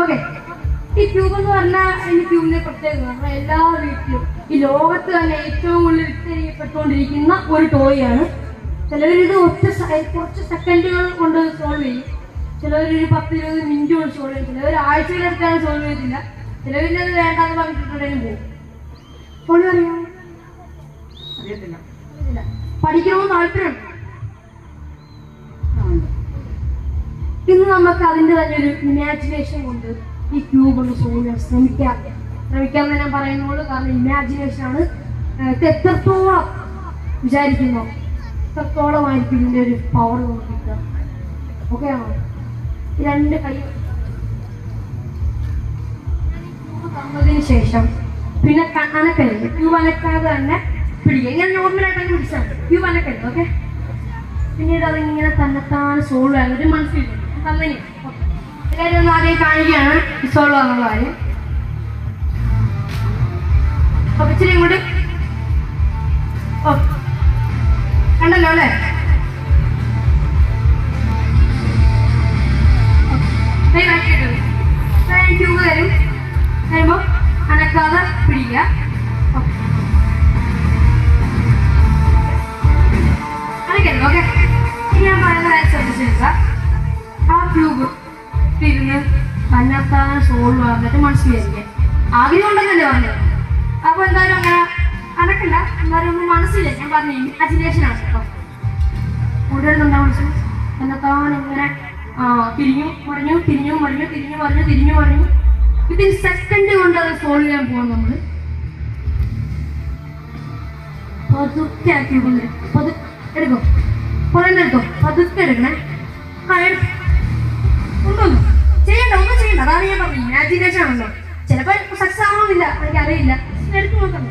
Okay. ഈ cube എന്ന് പറഞ്ഞാൽ ഈ ട്യൂബിന്റെ പ്രത്യേകത പറഞ്ഞാൽ എല്ലാ വീട്ടിലും ഈ ലോകത്ത് തന്നെ ഏറ്റവും കൂടുതൽ വിറ്റഴിക്കപ്പെട്ടുകൊണ്ടിരിക്കുന്ന ഒരു ടോയാണ് ചിലവരിത് ഒറ്റ കുറച്ച് സെക്കൻഡുകൾ കൊണ്ട് സോൾവ് ചെയ്യും. ചിലവരൊരു പത്ത് ഇരുപത് മിനിറ്റ് കൊണ്ട് സോൾവ് ചെയ്യും. ചിലവർ ആഴ്ചയിലെടുത്താലും സോൾവ് ചെയ്തില്ല ചിലവരിന്റെ അത് വേണ്ടാന്ന് പറഞ്ഞിട്ടുണ്ടെങ്കിലും പോകും. സോൾവ് അറിയത്തില്ല. ഇല്ല. പഠിക്കണമെന്ന് താല്പര്യം നമുക്ക് അതിന്റെ തന്നെ ഒരു ഇമാജിനേഷൻ കൊണ്ട് ഈ ക്യൂബ് ഒന്ന് ചെയ്യാൻ ശ്രമിക്കാം. ശ്രമിക്കാം ഞാൻ പറയുന്നുള്ളൂ. കാരണം ഇമാജിനേഷൻ ആണ് എത്രത്തോളം വിചാരിക്കുന്നു? എത്രത്തോളമായിരിക്കും ഇതിന്റെ ഒരു പവർ നമുക്ക് ഓക്കെ ആണോ? രണ്ട് കൈ തന്നതിന് ശേഷം പിന്നെ അനക്കരുത് ക്യൂബ് അനക്കാതെ തന്നെ പിടിക്കുക. ഇങ്ങനെ നോർമലായിട്ട് പിടിച്ചാൽ ക്യൂബ് അനക്കരുത് ഓക്കെ പിന്നീട് അതിങ്ങനെ തന്നെത്താൻ സോൾവ് ആകും ഒരു മനസ്സിൽ തന്നെ എല്ലാവരും ഒന്ന് ആദ്യം കാണിക്കുകയാണ്. സോൾവ് എന്നുള്ള കാര്യം. അപ്പൊ ഇച്ചിരി ഓ. കണ്ടല്ലോ അല്ലേ? ട്യൂബ് തരും വരുമ്പോൾ അനക്കാതെ പിടിക്കുക. ഓക്കെ തന്നെത്താൻ സോൾവ് ആകുന്നിട്ട് മനസ്സിലായിരിക്കാം. ആഗ്രഹം ഉണ്ടെന്നല്ലേ പറഞ്ഞത്? അപ്പോൾ എന്തായാലും അങ്ങനെ അനക്കില്ല എന്തായാലും ഒന്ന് മനസ്സിലായി. ഞാൻ പറഞ്ഞു ഇമാജിനേഷൻ ആണ് കേട്ടോ. എന്താ മനസ്സിൽ തന്നെത്താൻ ഇങ്ങനെ തിരിഞ്ഞു മറിഞ്ഞു തിരിഞ്ഞു മറിഞ്ഞു തിരിഞ്ഞു മറിഞ്ഞു തിരിഞ്ഞു മറിഞ്ഞു. വിത്തിൻ സെക്കൻഡ് കൊണ്ട് അത് സോൾവ് ചെയ്യാൻ പോകും നമ്മൾ പതുക്കെ ആക്കി കൊണ്ട് പതു എടുക്കോ. കുറേ എടുക്കോ. പതുക്കെ എടുക്കണേ. അതാണ് ഞാൻ പറഞ്ഞത് ഇമാജിനേഷൻ ആണല്ലോ. ചിലപ്പോൾ സക്സസ് ആവണമെന്നില്ല. എനിക്കറിയില്ല. എടുത്തു നോക്കാം.